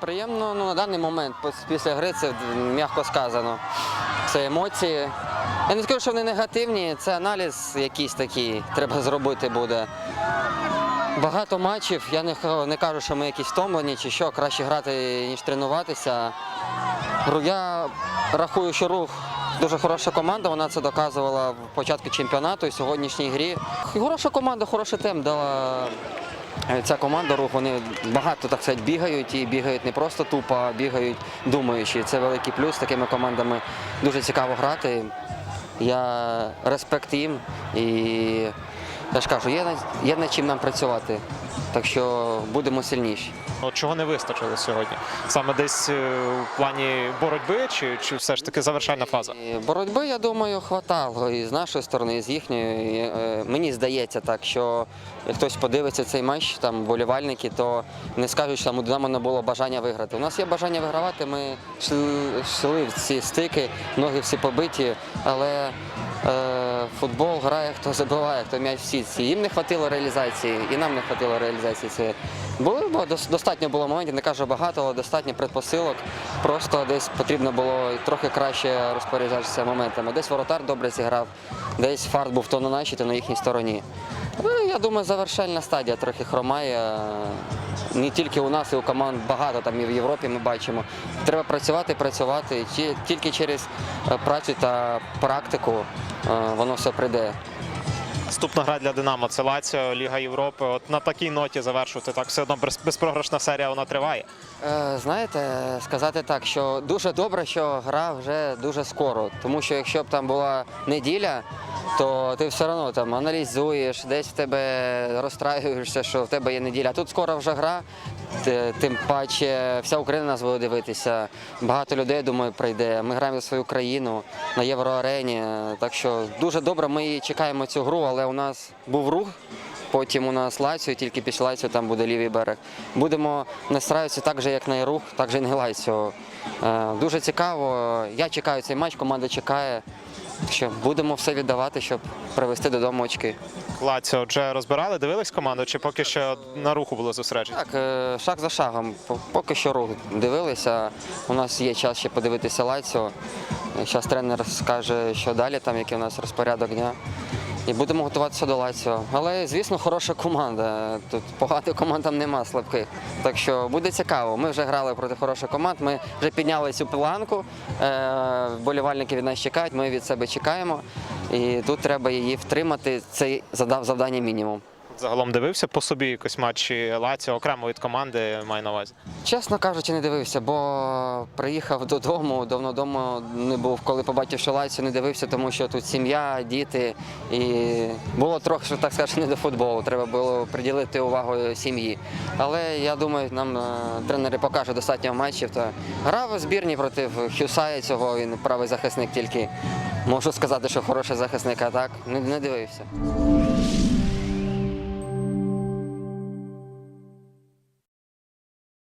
неприємно. Ну, на даний момент, після гри, це м'яко сказано. Це емоції. Я не скажу, що вони негативні, це аналіз якийсь такий, треба зробити буде. Багато матчів. Я не, не кажу, що ми якісь втомлені чи що, краще грати, ніж тренуватися. Я рахую, що рух дуже хороша команда. Вона це доказувала в початку чемпіонату і сьогоднішній грі. Хороша команда, хороший темп дала. Е, Ця команда рух, вони багато так сказати, бігають і бігають не просто тупо, а бігають думаючи. Це великий плюс. З такими командами дуже цікаво грати. Я респект їм і я ж кажу, є, є над чим нам працювати. Так що будемо сильніші. От чого не вистачило сьогодні? Саме десь е, в плані боротьби, чи, чи все ж таки завершальна фаза? Боротьби, я думаю, хватало і з нашої сторони, і з їхньої. Е, Мені здається так, що хтось подивиться цей матч, там болівальники, то не скажуть, що там у Динамо не було бажання виграти. У нас є бажання вигравати. Ми йшли- в ці стики, ноги всі побиті, але е, футбол грає, хто забиває, хто м'яч в сітці. Їм не хватило реалізації, і нам не хватило реалізації. Це були бо достатньо було моментів, не кажу багато, але достатньо предпосилок. Просто десь потрібно було трохи краще розпоряджатися моментами. Десь воротар добре зіграв, десь фарт був то на нашій, то на їхній стороні. Ну, я думаю, завершальна стадія трохи хромає. Не тільки у нас, і у команд багато там і в Європі ми бачимо. Треба працювати, працювати. Тільки через е, працю та практику е, воно все прийде. Наступна гра для Динамо це Лаціо, Ліга Європи. От на такій ноті завершувати так все одно безпрограшна серія вона триває. Е, Знаєте, сказати так, що дуже добре, що гра вже дуже скоро. Тому що якщо б там була неділя, то ти все одно там аналізуєш, десь в тебе розстраюєшся, що в тебе є неділя. А тут скоро вже гра, тим паче вся Україна нас буде дивитися. Багато людей, думаю, прийде. Ми граємо за свою країну на євроарені. Так що дуже добре, ми чекаємо цю гру, але у нас був рух. Потім у нас Лаціо, тільки після Лаціо там буде лівий берег. Будемо настраюватися так же, як на рух, так же і на Лаціо. Е, Дуже цікаво. Я чекаю цей матч, команда чекає. Що будемо все віддавати, щоб привезти додому очки. Лаціо вже розбирали, дивились команду, чи поки що на руху було зосереджено? Так, е, шаг за шагом. По- Поки що рух дивилися. У нас є час ще подивитися Лаціо. Зараз тренер скаже, що далі, там який у нас розпорядок дня. І будемо готуватися до Лаціо. Але, звісно, хороша команда. Тут поганих команд там нема слабких. Так що буде цікаво. Ми вже грали проти хороших команд. Ми вже підняли цю планку. Е, Вболівальники від нас чекають, ми від себе чекаємо. І тут треба її втримати. Це задав завдання мінімум. Загалом дивився по собі якось матчі Лаціо окремо від команди, маю на увазі. Чесно кажучи, не дивився, бо приїхав додому, давно вдома не був. Коли побачив, що Лайцю не дивився, тому що тут сім'я, діти. І було трохи, так скажу, не до футболу. Треба було приділити увагу сім'ї. Але я думаю, нам е, тренери покажуть достатньо матчів. Та грав у збірні проти Хюсая цього, він правий захисник тільки. Можу сказати, що хороший захисник, а так не дивився.